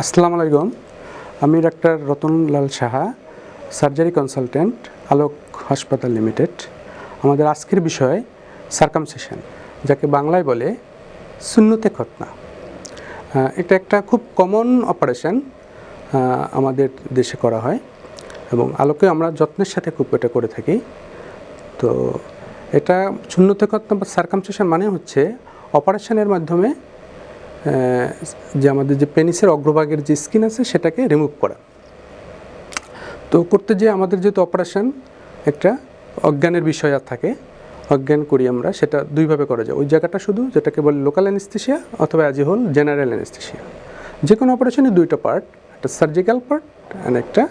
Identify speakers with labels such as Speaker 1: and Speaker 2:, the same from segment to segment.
Speaker 1: আসসালামু আলাইকুম। আমি doctor Ratanlal Saha, surgery consultant, Alok হাসপাতাল লিমিটেড। আমাদের আজকের বিষয় সার্কামসেশন, যাকে বাংলায় বলে শূন্যতে খতনা। এটা একটা খুব কমন অপারেশন আমাদের দেশে করা হয় এবং আলোকে আমরা যত্নের সাথে খুব এটা করে থাকি। তো এটা শূন্যতে খতনা বা সার্কামসেশন মানে হচ্ছে অপারেশনের মাধ্যমে যে আমাদের যে পেনিসের অগ্রভাগের যে স্কিন আছে সেটাকে রিমুভ করা। তো করতে যে আমাদের যেহেতু অপারেশন একটা অজ্ঞানের বিষয় আর থাকে, অজ্ঞান করি আমরা, সেটা দুইভাবে করা যায়। ওই জায়গাটা শুধু যেটাকে বলে লোকাল অ্যানেস্থেশিয়া অথবা অ্যাজ হোল জেনারেল অ্যানেস্থেশিয়া যে কোনো অপারেশনই দুইটা পার্ট একটা সার্জিক্যাল পার্ট অ্যান্ড একটা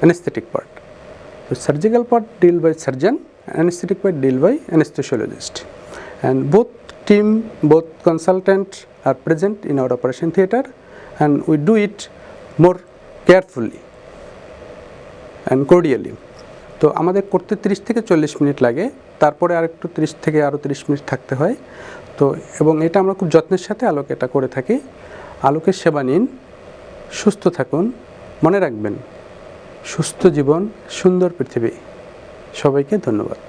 Speaker 1: অ্যানেস্থেটিক পার্ট তো surgical part deal by surgeon anaesthetic part deal by anaesthesiologist and both team, both consultant are present in our operation theater, and we do it more carefully and cordially. তো আমাদের করতে 30 থেকে চল্লিশ minute লাগে, তারপরে আর একটু 30 থেকে আরও 30 মিনিট থাকতে হয়। তো এবং এটা আমরা খুব যত্নের সাথে আলোকে এটা করে থাকি। আলোকের সেবা নিন, সুস্থ থাকুন, মনে রাখবেন, সুস্থ জীবন, সুন্দর পৃথিবী। সবাইকে ধন্যবাদ।